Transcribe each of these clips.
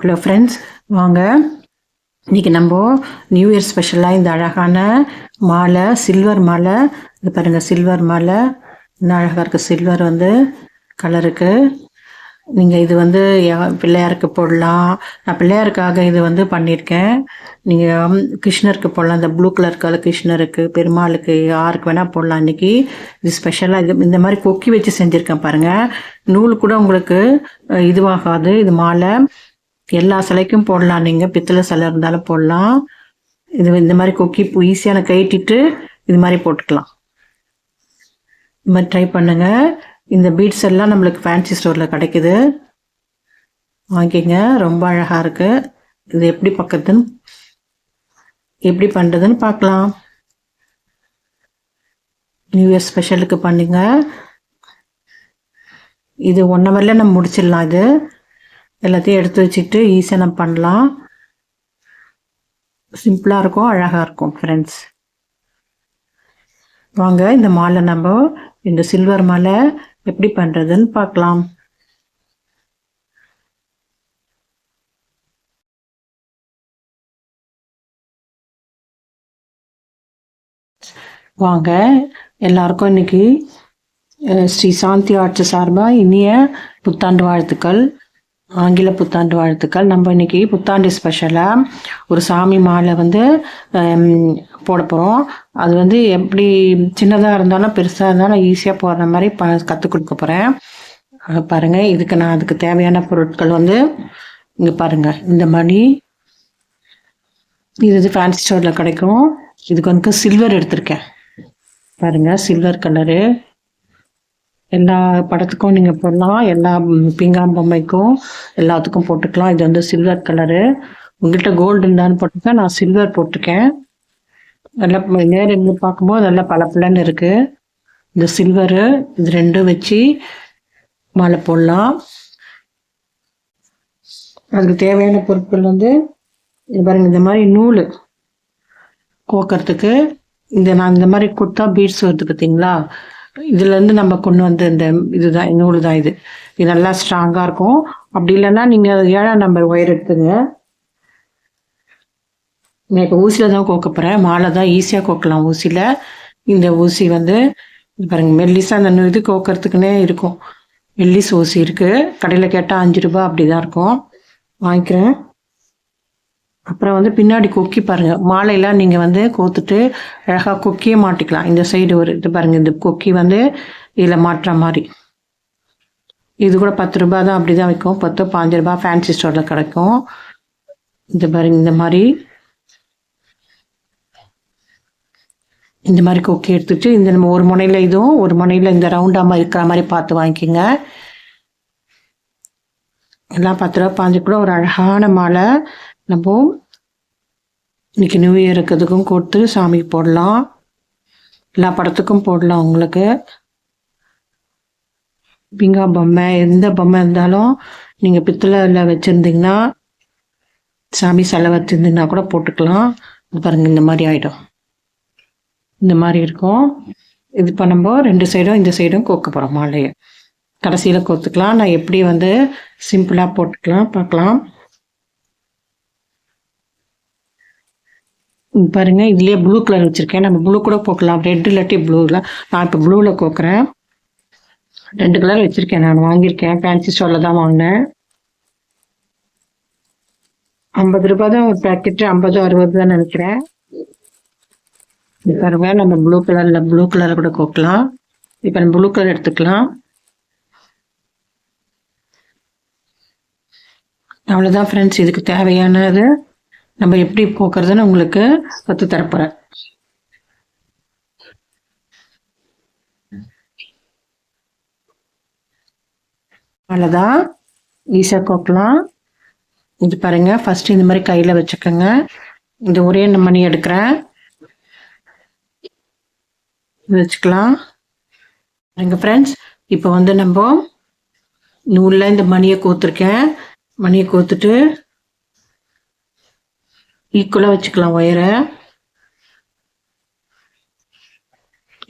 Hello friends வாங்க. இன்றைக்கி நம்ம நியூ இயர் ஸ்பெஷலாக இந்த அழகான மாலை சில்வர் மாலை. இது பாருங்கள் சில்வர் மாலை. இன்னும் அழகாக இருக்குது சில்வர் வந்து கலருக்கு நீங்கள் இது வந்து பிள்ளையாருக்கு போடலாம். நான் பிள்ளையாருக்காக இது வந்து பண்ணியிருக்கேன். நீங்கள் கிருஷ்ணருக்கு போடலாம். இந்த ப்ளூ கலர் கலர் கிருஷ்ணருக்கு பெருமாளுக்கு யாருக்கு வேணால் போடலாம் இன்றைக்கி இது ஸ்பெஷலாக இது இந்த மாதிரி கொக்கி வச்சு செஞ்சுருக்கேன் பாருங்கள் நூல் கூட உங்களுக்கு இதுவாகாது. இது மாலை. எல்லா சிலைக்கும் போடலாம். நீங்கள் பித்தளை சிலை இருந்தாலும் போடலாம். இது இந்த மாதிரி கொக்கி ஈஸியான கைட்டிட்டு இது மாதிரி போட்டுக்கலாம். இது மாதிரி ட்ரை பண்ணுங்கள் இந்த பீட்ஸ் எல்லாம் நம்மளுக்கு ஃபேன்சி ஸ்டோரில் கிடைக்குது. வாங்கிங்க ரொம்ப அழகாக இருக்குது இது எப்படி பக்கத்துன்னு எப்படி பண்ணுறதுன்னு பார்க்கலாம். நியூ இயர் ஸ்பெஷலுக்கு பண்ணுங்க. இது ஒன் ஹவரில் நம்ம முடிச்சிடலாம் இது. எல்லாத்தையும் எடுத்து வச்சுட்டு ஈஸியாக நம்ம பண்ணலாம் சிம்பிளாக இருக்கும் அழகாக இருக்கும் ஃப்ரெண்ட்ஸ் வாங்க இந்த மாலை நம்ம இந்த சில்வர் மாலை எப்படி பண்ணுறதுன்னு பார்க்கலாம். வாங்க எல்லாருக்கும் இன்னைக்கு ஸ்ரீ சாந்தி ஆட்சி சார்பாக இனிய புத்தாண்டு வாழ்த்துக்கள். ஆங்கில புத்தாண்டு வாழ்த்துக்கள். நம்ம இன்னைக்கு புத்தாண்டு ஸ்பெஷலாக ஒரு சாமி மாலை வந்து போட போகிறோம் அது வந்து எப்படி சின்னதாக இருந்தாலும் பெருசாக இருந்தாலும் ஈஸியாக போடுற மாதிரி ப கற்றுக் கொடுக்க போகிறேன் பாருங்கள் இதுக்கு நான் அதுக்கு தேவையான பொருட்கள் வந்து இங்கே பாருங்கள் இந்த மாதிரி இது இது ஃபேன்சி ஸ்டோரில் கிடைக்கும். இதுக்கு வந்து சில்வர் எடுத்திருக்கேன். பாருங்கள் சில்வர் கலரு எல்லா படத்துக்கும் நீங்கள் போடலாம். எல்லா பிங்காம் பொம்மைக்கும் எல்லாத்துக்கும் போட்டுக்கலாம். இது வந்து சில்வர் கலரு உங்கள்கிட்ட கோல்டு இருந்தான்னு போட்டிருக்கேன். நான் சில்வர் போட்டிருக்கேன். நல்லா நேர் இருந்து பார்க்கும்போது நல்லா பளபளன்னு இருக்கு. இந்த சில்வரு இது ரெண்டும் வச்சு மாலை போடலாம். அதுக்கு தேவையான பொருட்கள் வந்து இது பாருங்க இந்த மாதிரி நூல் கோக்கறதுக்கு. இந்த நான் இந்த மாதிரி கொடுத்தா பீட்ஸ் வருது பார்த்தீங்களா இதுலேருந்து நம்ம கொண்டு வந்த இந்த இதுதான் நூல் தான் இது. இது நல்லா ஸ்ட்ராங்காக இருக்கும். அப்படி இல்லைன்னா நீங்கள் ஏழாம் நம்பர் ஒயர் எடுத்துங்க. நான் இப்போ ஊசியில் தான் கோக்க போகிறேன் மாலை தான் ஈஸியாக கோக்கலாம் ஊசியில். இந்த ஊசி வந்து பாருங்க மெல்லிஸாக அந்த இது கோக்கிறதுக்குன்னே இருக்கும். மெல்லிஸ் ஊசி இருக்குது கடையில் கேட்டால் அஞ்சு ரூபாய் அப்படி தான் இருக்கும். வாங்கிக்கிறேன். அப்புறம் வந்து பின்னாடி கொக்கி பாருங்கள் மாலையெல்லாம் நீங்கள் வந்து கோத்துட்டு அழகாக கொக்கியே மாட்டிக்கலாம். இந்த சைடு ஒரு இது பாருங்கள் இந்த கொக்கி வந்து இதில் மாட்டுற மாதிரி. இது கூட பத்து ரூபா தான் அப்படி தான் விற்கும் பத்து பாஞ்சு ரூபாய் ஃபேன்சி ஸ்டோரில் கிடைக்கும். இது மாதிரி இந்த மாதிரி. இந்த மாதிரி கொக்கி எடுத்துட்டு இந்த நம்ம ஒரு முனையில் இதுவும் ஒரு முனையில் இந்த ரவுண்டாக இருக்கிற மாதிரி பார்த்து வாங்கிக்கோங்க. எல்லாம் பத்து ரூபா பாஞ்சு கூட ஒரு அழகான மாலை. நம்ம இன்னைக்கு நியூ இயருக்கு இருக்கிறதுக்கும் கொடுத்து சாமிக்கு போடலாம். எல்லா படத்துக்கும் போடலாம் உங்களுக்கு. பிங்கா பொம்மை எந்த பொம்மை இருந்தாலும் நீங்கள் பித்தளையில் வச்சுருந்தீங்கன்னா சாமி சிலை வச்சுருந்தீங்கன்னா கூட போட்டுக்கலாம். பாருங்கள் பாருங்க இந்த மாதிரி ஆகிடும் இந்த மாதிரி இருக்கும். இது பண்ணும்போது ரெண்டு சைடும் இந்த சைடும் கோக்க போகிறோம் மாலையை. கடைசியில் கோத்துக்கலாம் நான் எப்படி வந்து சிம்பிளாக போட்டுக்கலாம் பார்க்கலாம். பாருங்கள் பாருங்க இதுலயே ப்ளூ கலர் வச்சிருக்கேன். நம்ம ப்ளூ கூட போக்கலாம் ரெட் இல்லாட்டி ப்ளூவில் நான் இப்போ ப்ளூவில் கோக்குறேன். ரெண்டு கலர் வச்சிருக்கேன். நான் வாங்கியிருக்கேன். ஃபேன்சி ஸ்டோரில் தான் வாங்கினேன். ஐம்பது ரூபாய் தான் ஒரு பேக்கெட்டு ஐம்பது அறுபது தான் நினைக்கிறேன். இது பாருங்க நம்ம ப்ளூ கலரில் ப்ளூ கலர் கூட கோக்கலாம். இப்போ நம்ம ப்ளூ கலர் எடுத்துக்கலாம். அவ்வளோதான் ஃப்ரெண்ட்ஸ் இதுக்கு தேவையானது. நம்ம எப்படி போக்குறதுன்னு உங்களுக்கு கற்று தரப்போகிறேன் அவ்வளோதான் ஈஸியாக கோக்கலாம் இது பாருங்க ஃபஸ்ட்டு இந்த மாதிரி கையில் வச்சுக்கோங்க. இந்த ஒரே மணி எடுக்கிறேன். இது வச்சுக்கலாம். எங்கள் ஃப்ரெண்ட்ஸ் இப்போ வந்து நம்ம நூலில் இந்த மணியை கோத்துருக்கேன். மணியை கோத்துட்டு ஈக்குவலாக வச்சுக்கலாம் ஒயரை.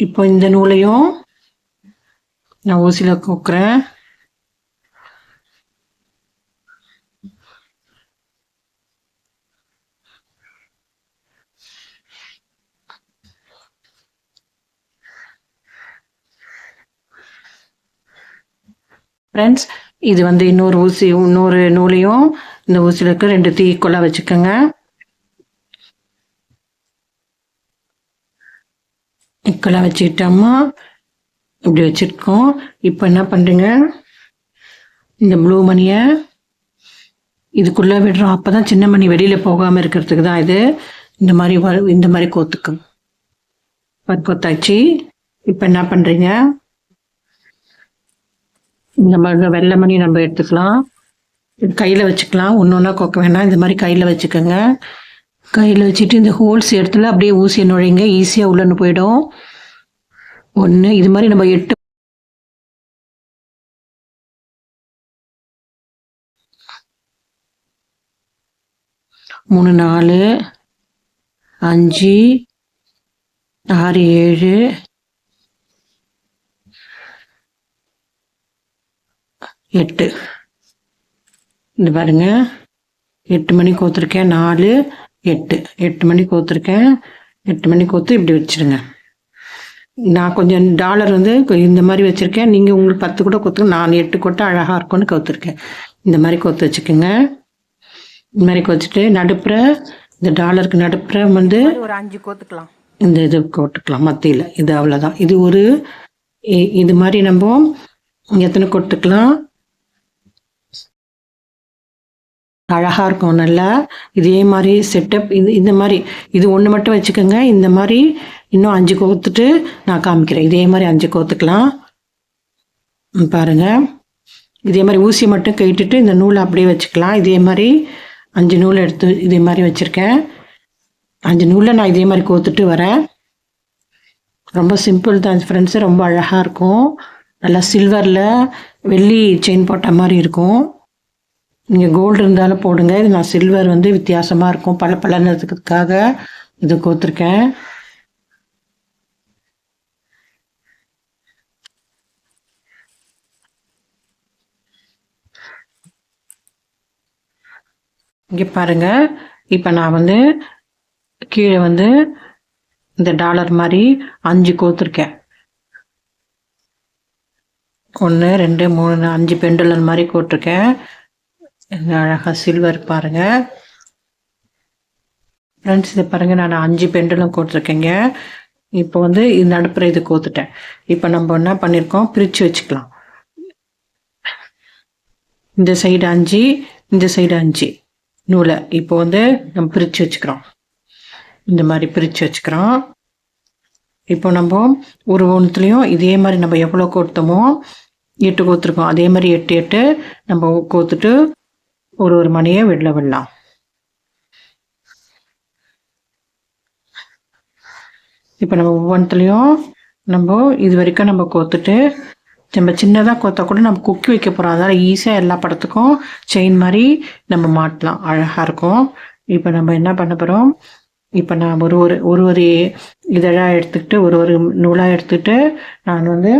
இப்போ இந்த நூலையும் நான் ஊசியில் கூக்குறேன். ஃப்ரெண்ட்ஸ் இது வந்து இன்னொரு ஊசி இன்னொரு நூலையும் இந்த ஊசியில் இருக்க ரெண்டு தீக்குள்ளாக வச்சுக்கோங்க. ஈக்குவலாக வச்சுக்கிட்டோமா? இப்படி வச்சுருக்கோம். இப்போ என்ன பண்ணுறீங்க? இந்த ப்ளூ மணியை இதுக்குள்ளே விடுறோம். அப்போ தான் சின்ன மணி வெளியில் போகாமல் இருக்கிறதுக்கு தான் இது. இந்த மாதிரி வ- இந்த மாதிரி கோத்துக்கும் கோத்தாச்சு. இப்போ என்ன பண்ணுறீங்க? இந்த மாதிரி வெள்ளை மணி நம்ம எடுத்துக்கலாம். கையில் வச்சுக்கலாம். ஒன்று ஒன்றா கோக்க வேணாம் இந்த மாதிரி கையில் வச்சுக்கோங்க. கையில் வச்சுட்டு இந்த ஹோல்ஸ் இடத்துல அப்படியே ஊசியை நுழைங்க. ஈஸியாக உள்ளன்னு போயிடும். ஒன்று இது மாதிரி நம்ம எட்டு மூணு நாலு அஞ்சு ஆறு ஏழு எட்டு. இந்த பாருங்க எட்டு மணி கோத்துருக்கேன். நாலு எட்டு எட்டு மணி கோத்துருக்கேன். எட்டு மணி கோத்து இப்படி வச்சிருங்க. நான் கொஞ்சம் டாலர் வந்து இந்த மாதிரி வச்சுருக்கேன். நீங்கள் உங்களுக்கு பத்து கூட கொத்துங்க நான் எட்டு கொட்டை அழகாக இருக்கும்னு கோத்துருக்கேன். இந்த மாதிரி கொத்து வச்சுக்கோங்க. இந்த மாதிரி கொத்துட்டு நடுப்புற இந்த டாலருக்கு நடுப்புற வந்து ஒரு அஞ்சு கோத்துக்கலாம். இந்த இது கொட்டுக்கலாம் மத்தியில். இது அவ்வளோதான் இது ஒரு இது மாதிரி நம்ம எத்தனை கொட்டுக்கலாம் அழகாக இருக்கும் நல்லா இதே மாதிரி செட்டப் இது இந்த மாதிரி இது ஒன்று மட்டும் வச்சுக்கோங்க. இந்த மாதிரி இன்னும் அஞ்சு கோத்துட்டு நான் காமிக்கிறேன். இதே மாதிரி அஞ்சு கோத்துக்கலாம். ம், இதே மாதிரி ஊசி மட்டும் கட்டிட்டு இந்த நூலை அப்படியே வச்சுக்கலாம். இதே மாதிரி அஞ்சு நூல் எடுத்து இதே மாதிரி வச்சுருக்கேன். அஞ்சு நூலில் நான் இதே மாதிரி கோத்துட்டு வரேன். ரொம்ப சிம்பிள் தான் ஃப்ரெண்ட்ஸு ரொம்ப அழகாக இருக்கும். நல்லா சில்வரில் வெள்ளி செயின் போட்ட மாதிரி இருக்கும். நீங்கள் கோல்டு இருந்தாலும் போடுங்க. இது நான் சில்வர் வந்து வித்தியாசமாக இருக்கும். பல பலனதுக்காக இது கோத்துருக்கேன். இங்கே பாருங்க. இப்போ நான் வந்து கீழே வந்து இந்த டாலர் மாதிரி அஞ்சு கோத்துருக்கேன். ஒன்று ரெண்டு மூணு அஞ்சு பெண்டுலன் மாதிரி கோட்டிருக்கேன் அழகாக சில்வர் பாருங்க. ஃப்ரெண்ட்ஸ் இதை பாருங்க நான் அஞ்சு பெண்டலும் கோத்துருக்கேங்க இப்போ வந்து இது நடுப்புற இது கோத்துட்டேன் இப்போ நம்ம என்ன பண்ணியிருக்கோம் பிரித்து வச்சுக்கலாம். இந்த சைடு அஞ்சு இந்த சைடு அஞ்சு. நூலை இப்போ வந்து நம்ம பிரித்து வச்சுக்கிறோம். இந்த மாதிரி பிரித்து வச்சுக்கிறோம். இப்போ நம்ம ஒரு ஒன்றுத்துலேயும் இதே மாதிரி நம்ம எவ்வளோ கோர்த்தோமோ எட்டு கோத்துருக்கோம் அதே மாதிரி எட்டு எட்டு நம்ம கோத்துட்டு ஒரு ஒரு மணியை வெளில விடலாம் இப்போ நம்ம ஒவ்வொன்றுத்துலேயும் நம்ம இது வரைக்கும் நம்ம கோத்துட்டு நம்ம சின்னதாக கோத்தா கூட நம்ம குக்கி வைக்க போகிறோம் அதனால் ஈஸியாக எல்லா படத்துக்கும் செயின் மாதிரி நம்ம மாட்டலாம். அழகாக இருக்கும். இப்போ நம்ம என்ன பண்ண போகிறோம் இப்போ நான் ஒரு ஒரு ஒரு ஒரு இதழாக எடுத்துக்கிட்டு ஒரு ஒரு நூலாக எடுத்துக்கிட்டு நான் வந்து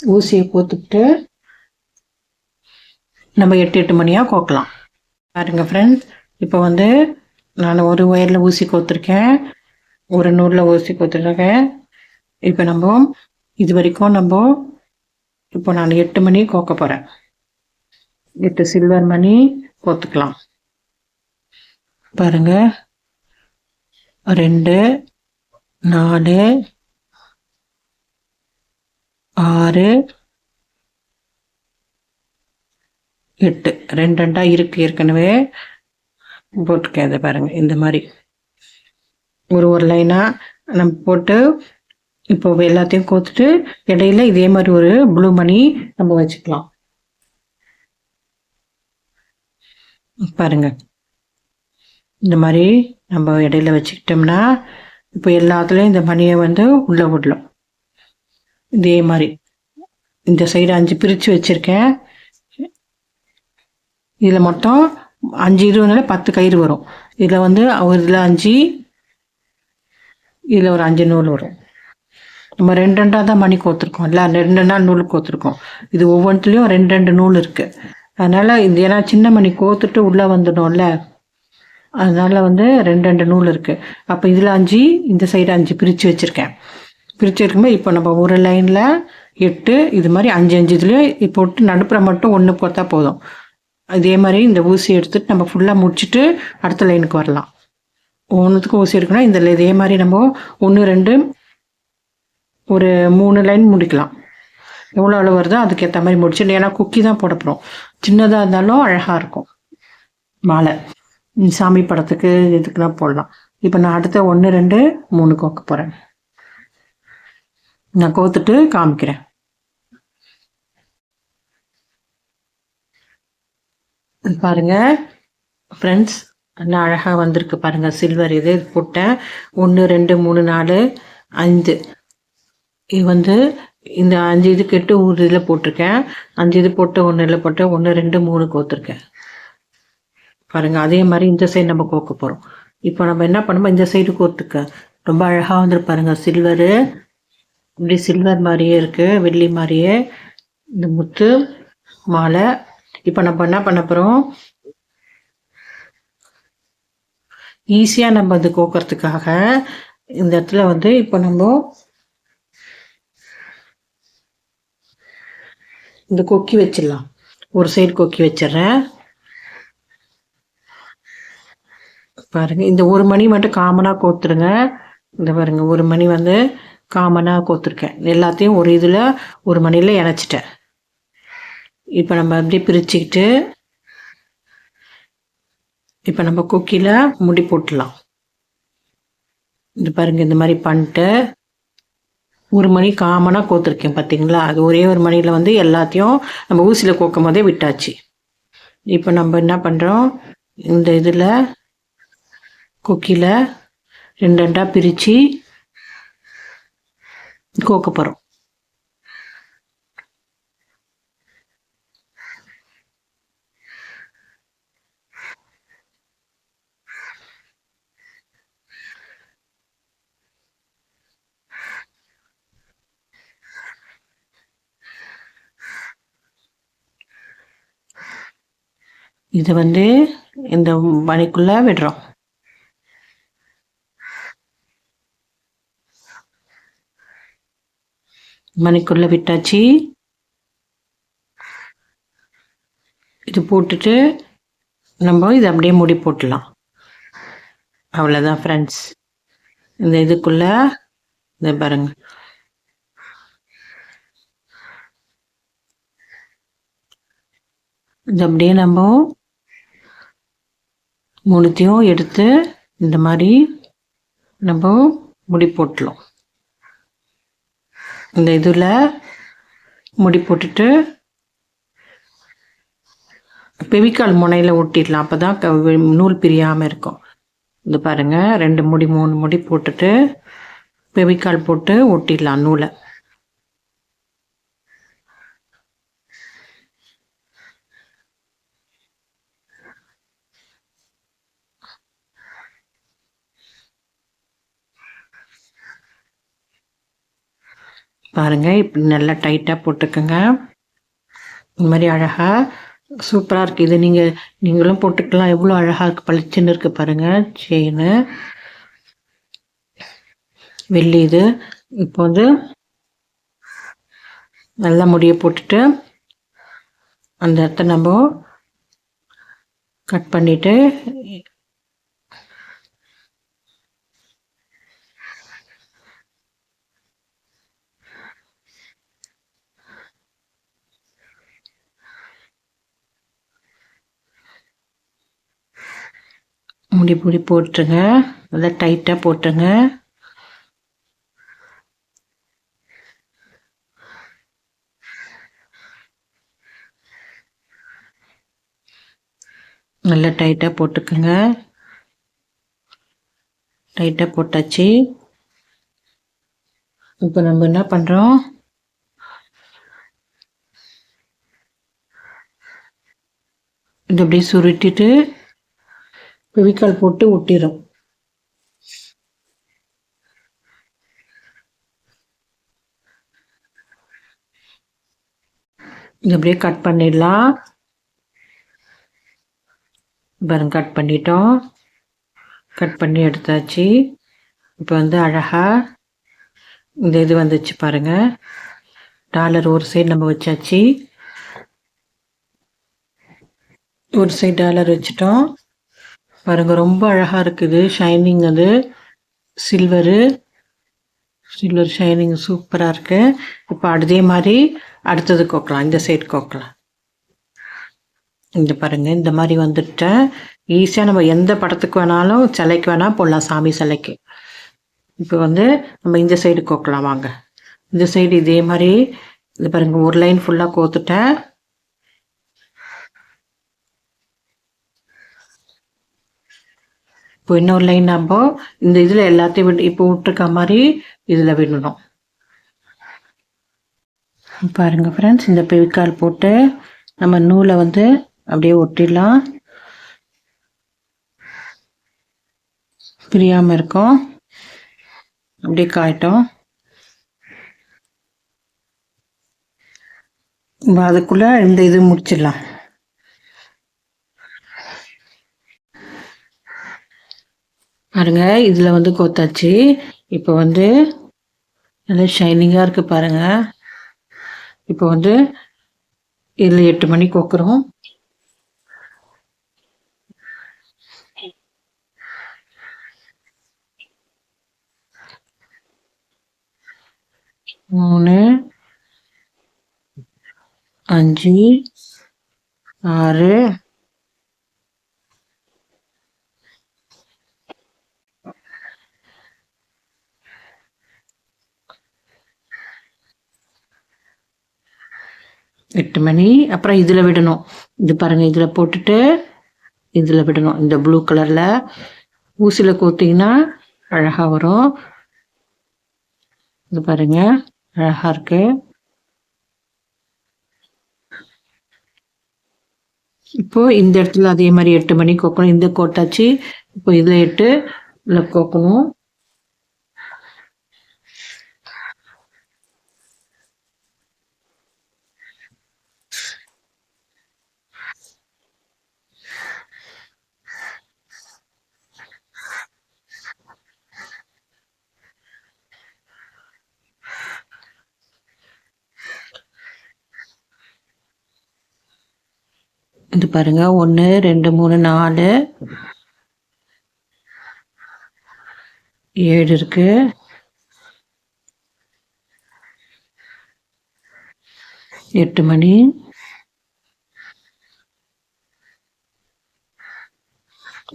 ஊசியை கோத்துக்கிட்டு நம்ம எட்டு எட்டு மணியாக கோக்கலாம். பாருங்க ஃப்ரெண்ட்ஸ் இப்போ வந்து நான் ஒரு ஒயரில் ஊசி கோத்துருக்கேன். ஒரு நூலில் ஊசி கோத்துருக்கேன். இப்போ நம்ம இது வரைக்கும் நம்ம இப்போ நான் எட்டு மணி கோக்க போகிறேன் எட்டு சில்வர் மணி கோத்துக்கலாம். பாருங்க. ரெண்டு நாலு ஆறு எட்டு ரெண்டு ரெண்டாக இருக்கு ஏற்கனவே. போட்டிருக்கேன் இதை பாருங்க இந்த மாதிரி. ஒரு ஒரு லைனாக நம்ம போட்டு இப்போ எல்லாத்தையும் கோத்துட்டு இடையில இதே மாதிரி ஒரு ப்ளூ மணி நம்ம வச்சுக்கலாம். பாருங்க. இந்த மாதிரி நம்ம இடையில வச்சுக்கிட்டோம்னா இப்போ எல்லாத்துலேயும் இந்த மணியை வந்து உள்ளே விடலாம். இதே மாதிரி. இந்த சைடு அஞ்சு பிரித்து வச்சுருக்கேன். இதில் மொத்தம் அஞ்சு இருபதுனால பத்து கயிறு வரும். இதில் வந்து ஒரு இதில் அஞ்சு இதில் ஒரு அஞ்சு நூல் வரும். நம்ம ரெண்டு ரெண்டாக தான் மணி கோத்துருக்கோம். இல்லை ரெண்டு ரெண்டா நூல் கோத்துருக்கோம். இது ஒவ்வொன்றுலேயும் ரெண்டு ரெண்டு நூல் இருக்குது அதனால் இது ஏன்னா சின்ன மணி கோத்துட்டு உள்ளே வந்துடும்ல. அதனால் வந்து ரெண்டு ரெண்டு நூல் இருக்குது அப்போ இதில் அஞ்சு இந்த சைடு அஞ்சு பிரித்து வச்சுருக்கேன். பிரித்து வைக்கும்போது இப்போ நம்ம ஒரு லைனில் எட்டு இது மாதிரி அஞ்சு அஞ்சு இதுலேயே போட்டு நடுப்புற மட்டும் ஒன்று போத்தா போதும். இதே மாதிரி இந்த ஊசி எடுத்துட்டு நம்ம ஃபுல்லாக முடிச்சுட்டு அடுத்த லைனுக்கு வரலாம். ஒன்றுத்துக்கும் ஊசி எடுக்கணும். இந்த இதே மாதிரி நம்ம ஒன்று ரெண்டு ஒரு மூணு லைன் முடிக்கலாம். எவ்வளோ அளவு வருதோ அதுக்கேற்ற மாதிரி முடிச்சு ஏன்னா குக்கி தான் போட போகிறோம் சின்னதாக இருந்தாலும் அழகாக இருக்கும். மாலை. சாமி படத்துக்கு இதுக்கெல்லாம் போடலாம். இப்போ நான் அடுத்த ஒன்று ரெண்டு மூணு கோக்க போகிறேன் நான் கோத்துட்டு காமிக்கிறேன். பாருங்க. ஃப்ரெண்ட்ஸ் நல்லா அழகாக வந்திருக்கு பாருங்க. சில்வர் இது போட்டேன். ஒன்று ரெண்டு மூணு நாலு அஞ்சு இது வந்து இந்த அஞ்சு இது கெட்டு ஒரு இதில் போட்டிருக்கேன். அஞ்சு இது போட்டு ஒன்று இதில் போட்டு ஒன்று ரெண்டு மூணு கோத்துருக்கேன். பாருங்க அதே மாதிரி இந்த சைடு நம்ம கோக்க போகிறோம் இப்போ நம்ம என்ன பண்ணுமோ? இந்த சைடு கோத்துக்க. ரொம்ப அழகாக வந்துரு பாருங்க. சில்வரு இப்படி சில்வர் மாதிரியே இருக்குது வெள்ளி மாதிரியே. இந்த முத்து மாலை இப்போ நம்ம என்ன பண்ண போகிறோம் ஈஸியாக நம்ம அது கோக்கிறதுக்காக இந்த இடத்துல வந்து இப்போ நம்ம இந்த கொக்கி வச்சிடலாம். ஒரு சைடு கொக்கி வச்சிடுறேன். பாருங்க இந்த ஒரு மணி மட்டும் காமனாக கோத்துருங்க. இந்த பாருங்க ஒரு மணி வந்து காமனாக கோத்துருக்கேன். எல்லாத்தையும் ஒரு இதில் ஒரு மணியில் இணைச்சிட்டேன். இப்போ நம்ம அப்படியே பிரிச்சுக்கிட்டு இப்போ நம்ம கொக்கியில் முடி போட்டுடலாம் இந்த பாருங்க இந்த மாதிரி பண்ணிட்டு ஒரு மணி காமனாக கோத்துருக்கேன் பார்த்தீங்களா அது ஒரே ஒரு மணியில் வந்து எல்லாத்தையும் நம்ம ஊசியில் கோக்கும் போதே விட்டாச்சு. இப்போ நம்ம என்ன பண்ணுறோம் இந்த இதில் கொக்கியில் ரெண்டு ரெண்டாக பிரித்து கோக்க போகிறோம் இதை வந்து இந்த மணிக்குள்ளே விடுறோம். மணிக்குள்ளே விட்டாச்சு. இது போட்டுட்டு நம்ம இதை அப்படியே மூடி போட்டுடலாம் அவ்வளோதான் ஃப்ரெண்ட்ஸ் இந்த இதுக்குள்ளே இதை பாருங்க. இது அப்படியே நம்ம மூணுத்தையும் எடுத்து இந்த மாதிரி நம்ம முடி போட்டலாம். இந்த இதில் முடி போட்டுட்டு பெவிக்கால் முனையில் ஒட்டிடலாம் அப்போ தான் நூல் பிரியாமல் இருக்கும். இது பாருங்கள் ரெண்டு முடி மூணு முடி போட்டுட்டு பெவிக்கால் போட்டு ஒட்டிடலாம் நூலை. பாருங்கள் இப்படி நல்லா டைட்டாக போட்டுக்கோங்க. இந்த மாதிரி அழகாக சூப்பராக இருக்குது இது நீங்கள் நீங்களும் போட்டுக்கலாம். எவ்வளோ அழகாக இருக்குது பளிச்சுன்னு இருக்குது பாருங்கள் செயின் வெள்ளி இது. இப்போ வந்து நல்லா முடியை போட்டுட்டு அந்த இடத்த நம்ம கட் பண்ணிவிட்டு முடி முடி போட்டுருங்க. நல்லா டைட்டாக போட்டுருங்க. நல்லா டைட்டாக போட்டுக்குங்க. டைட்டாக போட்டாச்சு. இப்போ நம்ம என்ன பண்ணுறோம் இது அப்படியே சுருட்டிட்டு பெவிக்கால் போட்டு ஒட்டிடும் இது அப்படியே கட் பண்ணிடலாம். பாருங்க கட் பண்ணிட்டோம். கட் பண்ணி எடுத்தாச்சு. இப்போ வந்து அழகாக இந்த இது வந்துச்சு பாருங்கள் டாலர் ஒரு சைடு நம்ம வச்சாச்சு. ஒரு சைடு டாலர் வச்சுட்டோம். பாருங்க ரொம்ப அழகாக இருக்குது. ஷைனிங் அது. சில்வரு சில்வர் ஷைனிங் சூப்பராக இருக்கு. இப்போ அதே மாதிரி அடுத்தது கோக்கலாம். இந்த சைடு கோக்கலாம். இந்த பாருங்க இந்த மாதிரி வந்துட்டேன் ஈஸியாக நம்ம எந்த படத்துக்கு வேணாலும் சிலைக்கு வேணால் போடலாம் சாமி சிலைக்கு. இப்போ வந்து நம்ம இந்த சைடு கோக்கலாம் வாங்க. இந்த சைடு இதே மாதிரி இது பாருங்க ஒரு லைன் ஃபுல்லாக கோத்துட்டேன். இப்போ இன்னொரு லைன் நம்ம இந்த இதில் எல்லாத்தையும் விட்டு இப்போ விட்டுருக்க மாதிரி இதில் விடணும். பாருங்க ஃப்ரெண்ட்ஸ் இந்த பெவிக்கால் போட்டு நம்ம நூலை வந்து அப்படியே ஒட்டிடலாம். பிரியாமல் இருக்கும். அப்படியே காயட்டும். அதுக்குள்ளே இந்த இது முடிச்சிடலாம். பாருங்க இதில் வந்து கோத்தாச்சு. இப்போ வந்து நல்லா ஷைனிங்காக இருக்குது பாருங்க. இப்போ வந்து இதில் எட்டு மணிக்கு கோக்குறோம். மூணு அஞ்சு ஆறு எட்டு மணி. அப்புறம் இதில் விடணும். இது பாருங்கள் இதில் போட்டுட்டு இதில் விடணும். இந்த ப்ளூ கலரில் ஊசியில் கோத்திங்கன்னா அழகாக வரும். இது பாருங்க அழகாக இருக்கு. இப்போ இந்த இடத்துல அதே மாதிரி எட்டு மணி கோக்கணும். இந்த கோட்டாச்சு இப்போ இதில் எட்டு இதில் கோக்கணும். இது பாருங்க. ஒன்று ரெண்டு மூணு நாலு. ஏழு இருக்கு. எட்டு மணி.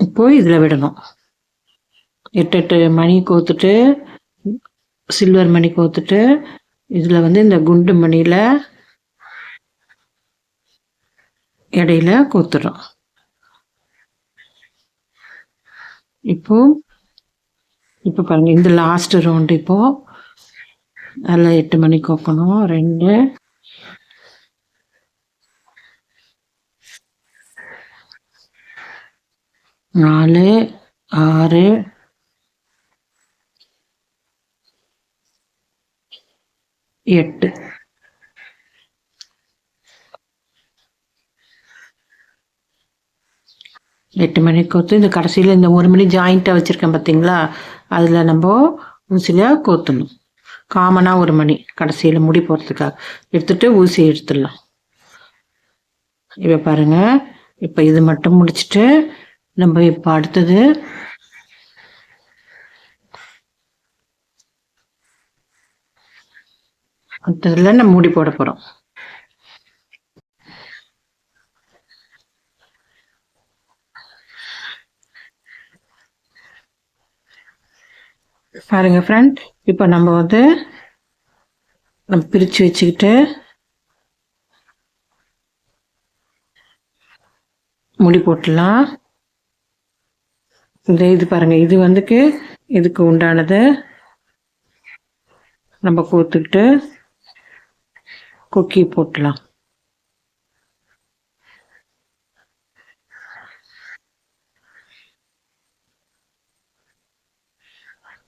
இப்போ இதில் விடணும். எட்டு எட்டு மணி கோத்துட்டு சில்வர் மணி கோத்துட்டு இதில் வந்து இந்த குண்டு மணியில் இடையில கோத்துறோம். இப்போ இப்போ பாருங்க இந்த லாஸ்ட் ரவுண்டு இப்போ அதில் எட்டு மணிக்கு வைக்கணும் ரெண்டு. நாலு ஆறு. எட்டு. எட்டு மணிக்கு கோத்து. இந்த கடைசியில் இந்த ஒரு மணி ஜாயிண்ட்டாக வச்சுருக்கேன் பார்த்தீங்களா அதில் நம்ம ஊசியாக கோத்தணும். காமனாக ஒரு மணி கடைசியில் முடி போகிறதுக்காக எடுத்துகிட்டு ஊசி எடுத்துடலாம். இப்போ பாருங்கள் இப்போ இது மட்டும் முடிச்சுட்டு நம்ம இப்போ அடுத்தது அடுத்ததில் நம்ம முடி போட போகிறோம் பாருங்க ஃப்ரெண்ட் இப்போ நம்ம வந்து நம்ம பிரித்து வச்சுக்கிட்டு முடி போட்டுடலாம் இந்த இது பாருங்க இது வந்துக்கு இதுக்கு உண்டானது நம்ம கோத்துக்கிட்டு கொக்கி போட்டலாம்.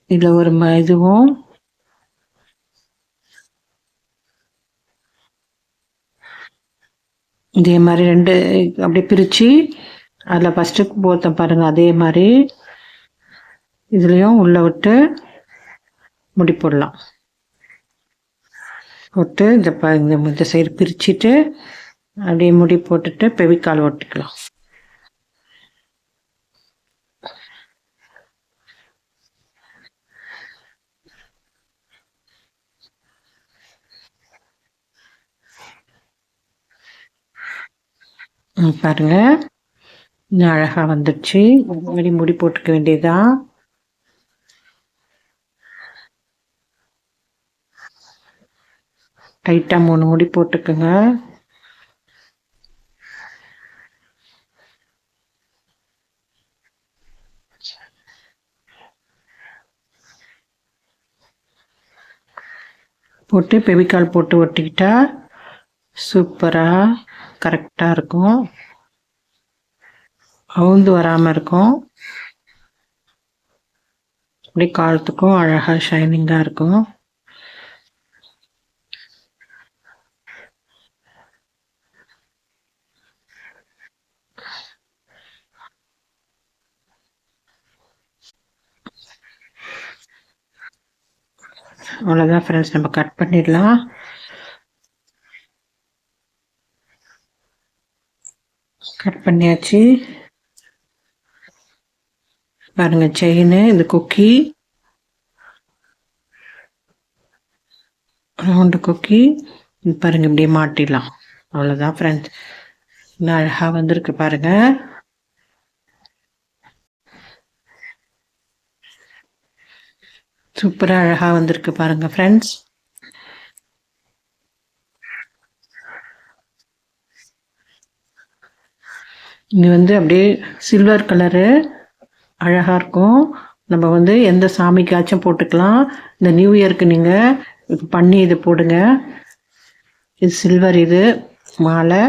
இதில் ஒரு ம இதுவும். இதே மாதிரி ரெண்டு அப்படியே பிரித்து அதில் ஃபஸ்ட்டு போத்தம் பாருங்கள் அதே மாதிரி. இதுலேயும் உள்ளே விட்டு முடி போடலாம். போட்டு இந்த ப இந்த இந்த சைடு பிரிச்சுட்டு அப்படியே முடி போட்டுட்டு பெவிக்கால் ஒட்டிக்கலாம் பாருங்க. இன்னும் அழகாக வந்துடுச்சு. முன்னாடி முடி போட்டுக்க வேண்டியதுதான் டைட்டாக மூணு முடி போட்டுக்கோங்க. போட்டு பெவிக்கால் போட்டு ஒட்டிக்கிட்டா சூப்பராக கரெக்டாக இருக்கும். அவுந்து வராமல் இருக்கும். அப்படி காலத்துக்கும் அழகாக ஷைனிங்காக இருக்கும். அவ்வளோதான் ஃப்ரெண்ட்ஸ் நம்ம கட் பண்ணிடலாம் கட் பண்ணியாச்சு. பாருங்க செயின் இந்த கொக்கி ரவுண்டு கொக்கி பாருங்க இப்படியே மாட்டிடலாம். அவ்வளோதான் ஃப்ரெண்ட்ஸ் இன்னும் அழகாக வந்திருக்கு பாருங்க. சூப்பராக அழகாக வந்திருக்கு பாருங்க ஃப்ரெண்ட்ஸ் இது வந்து அப்படியே சில்வர் கலரு அழகாக இருக்கும். நம்ம வந்து எந்த சாமிக்காச்சும் போட்டுக்கலாம். இந்த நியூ இயருக்கு நீங்கள் பண்ணி இது போடுங்க. இது சில்வர் இது மாலை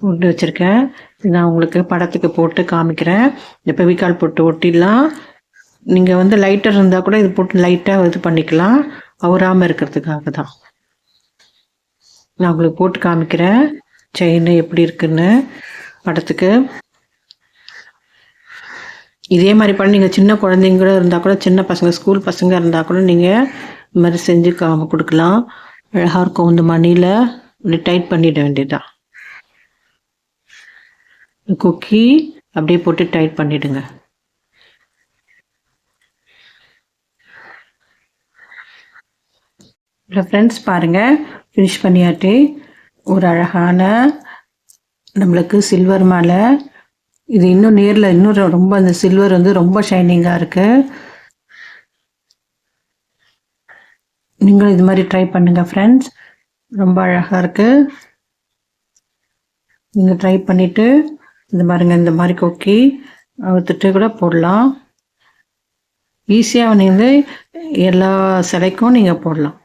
போட்டு வச்சுருக்கேன். நான் உங்களுக்கு படத்துக்கு போட்டு காமிக்கிறேன். இந்த பெவிக்கால் போட்டு ஒட்டிடலாம். நீங்கள் வந்து லைட்டர் இருந்தால் கூட இது போட்டு லைட்டாக இது பண்ணிக்கலாம். அவராமல் இருக்கிறதுக்காக தான். நான் உங்களுக்கு போட்டு காமிக்கிறேன். செயின் எப்படி இருக்குன்னு படத்துக்கு. இதே மாதிரி படம் நீங்கள் சின்ன குழந்தைங்க கூட இருந்தால் கூட சின்ன பசங்க ஸ்கூல் பசங்க இருந்தால் கூட நீங்கள் இந்த மாதிரி செஞ்சு காம கொடுக்கலாம். அழகாக இருக்கும் இந்த மணியில். இப்படி டைட் பண்ணிட வேண்டியதுதான். குக்கி அப்படியே போட்டு டைட் பண்ணிவிடுங்க ஃப்ரெண்ட்ஸ் பாருங்கள் ஃபினிஷ் பண்ணியாட்டி ஒரு அழகான நம்மளுக்கு சில்வர் மாலை. இது இன்னும் நேரில் இன்னும் ரொம்ப அந்த சில்வர் வந்து ரொம்ப ஷைனிங்காக இருக்குது நீங்களும் இது மாதிரி ட்ரை பண்ணுங்கள் ஃப்ரெண்ட்ஸ் ரொம்ப அழகாக இருக்குது நீங்கள் ட்ரை பண்ணிவிட்டு இந்த மாதிரிங்க இந்த மாதிரி கொக்கி அவுத்துட்டு கூட போடலாம். ஈஸியாக வந்து எல்லா சிலைக்கும் நீங்கள் போடலாம்.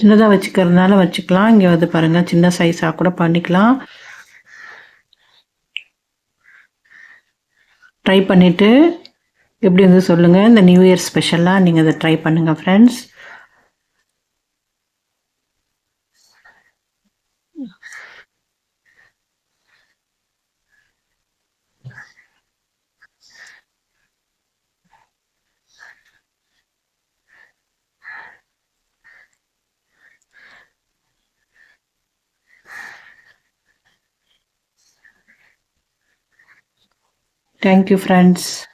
சின்னதாக வச்சுக்கிறதுனால வச்சுக்கலாம். இங்கே வந்து பாருங்கள் சின்ன சைஸாக கூட பண்ணிக்கலாம். ட்ரை பண்ணிவிட்டு எப்படி வந்து சொல்லுங்கள் இந்த நியூ இயர் ஸ்பெஷலாக நீங்கள் அதை ட்ரை பண்ணுங்கள் ஃப்ரெண்ட்ஸ் Thank you, friends.